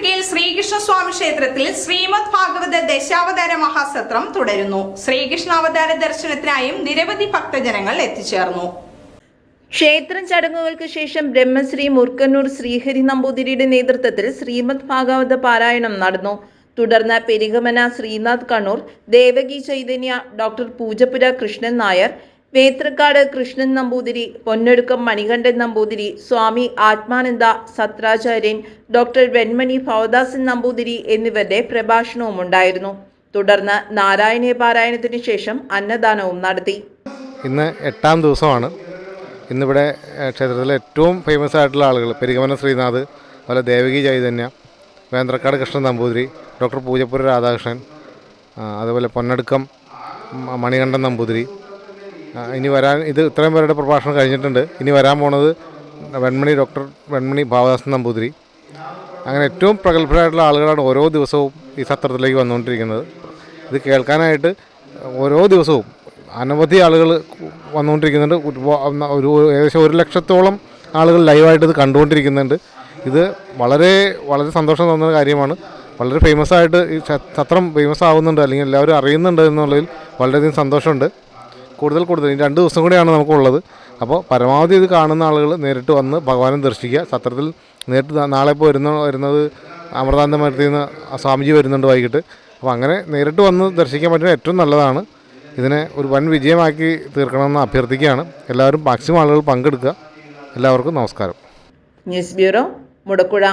തൃക്കയിൽ ശ്രീകൃഷ്ണസ്വാമി ക്ഷേത്രത്തിൽ ശ്രീമദ് ഭാഗവത ദശാവതാര മഹാസത്രം തുടരുന്നു. ശ്രീകൃഷ്ണാവതാര ദർശനത്തിനായും നിരവധി ഭക്തജനങ്ങൾ എത്തിച്ചേർന്നു. ക്ഷേത്രം ചടങ്ങുകൾക്ക് ശേഷം ബ്രഹ്മശ്രീ മുർക്കന്നൂർ ശ്രീഹരി നമ്പൂതിരിയുടെ നേതൃത്വത്തിൽ ശ്രീമദ് ഭാഗവത പാരായണം നടന്നു. തുടർന്ന് പെരിഗമന ശ്രീനാഥ് കണ്ണൂർ ദേവകി ചൈതന്യ ഡോക്ടർ പൂജപ്പുര കൃഷ്ണൻ നായർ വേത്രക്കാട് കൃഷ്ണൻ നമ്പൂതിരി പൊന്നൊടുക്കം മണികണ്ഠൻ നമ്പൂതിരി സ്വാമി ആത്മാനന്ദ സത്രാചാര്യൻ ഡോക്ടർ വെൺമണി ഭവദാസൻ നമ്പൂതിരി എന്നിവരുടെ പ്രഭാഷണവും ഉണ്ടായിരുന്നു. തുടർന്ന് നാരായണീയ പാരായണത്തിന് ശേഷം അന്നദാനവും നടത്തി. ഇന്ന് എട്ടാം ദിവസമാണ്. ഇന്നിവിടെ ക്ഷേത്രത്തിലെ ഏറ്റവും ഫേമസ് ആയിട്ടുള്ള ആളുകൾ പെരിഗമന ശ്രീനാഥ് അതുപോലെ ദേവകി ചൈതന്യ വേന്ദ്രക്കാട് കൃഷ്ണൻ നമ്പൂതിരി ഡോക്ടർ പൂജപ്പുര രാധാകൃഷ്ണൻ അതുപോലെ പൊന്നടുക്കം മണികണ്ഠൻ നമ്പൂതിരി ഇനി വരാൻ ഇത് ഇത്രയും പേരുടെ പ്രഭാഷണം കഴിഞ്ഞിട്ടുണ്ട്. ഇനി വരാൻ പോണത് വെൺമണി ഡോക്ടർ വെൺമണി ഭാവദാസൻ നമ്പൂതിരി. അങ്ങനെ ഏറ്റവും പ്രഗത്ഭരായിട്ടുള്ള ആളുകളാണ് ഓരോ ദിവസവും ഈ സത്രത്തിലേക്ക് വന്നുകൊണ്ടിരിക്കുന്നത്. ഇത് കേൾക്കാനായിട്ട് ഓരോ ദിവസവും അനവധി ആളുകൾ വന്നുകൊണ്ടിരിക്കുന്നുണ്ട്. ഒരു ഏകദേശം ഒരു ലക്ഷത്തോളം ആളുകൾ ലൈവായിട്ട് ഇത് കണ്ടുകൊണ്ടിരിക്കുന്നുണ്ട്. ഇത് വളരെ വളരെ സന്തോഷം തോന്നുന്ന കാര്യമാണ്. വളരെ ഫേമസ് ആയിട്ട് ഈ സത്രം ഫേമസ് ആവുന്നുണ്ട് അല്ലെങ്കിൽ എല്ലാവരും അറിയുന്നുണ്ട് എന്നുള്ളതിൽ വളരെയധികം സന്തോഷമുണ്ട്. കൂടുതൽ കൂടുതൽ. ഇനി രണ്ട് ദിവസം കൂടിയാണ് നമുക്കുള്ളത്. അപ്പോൾ പരമാവധി ഇത് കാണുന്ന ആളുകൾ നേരിട്ട് വന്ന് ഭഗവാനെ ദർശിക്കുക. സത്രത്തിൽ നേരിട്ട് നാളെ ഇപ്പോൾ വരുന്ന വരുന്നത് അമൃതാനന്ദമരത്തിൽ നിന്ന് സ്വാമിജി വരുന്നുണ്ട് വൈകിട്ട്. അപ്പോൾ അങ്ങനെ നേരിട്ട് വന്ന് ദർശിക്കാൻ പറ്റുന്ന ഏറ്റവും നല്ലതാണ്. ഇതിനെ ഒരു വൻ വിജയമാക്കി തീർക്കണമെന്ന് അഭ്യർത്ഥിക്കുകയാണ്. എല്ലാവരും മാക്സിമം ആളുകൾ പങ്കെടുക്കുക. എല്ലാവർക്കും നമസ്കാരം. News bureau Mudakkuzha.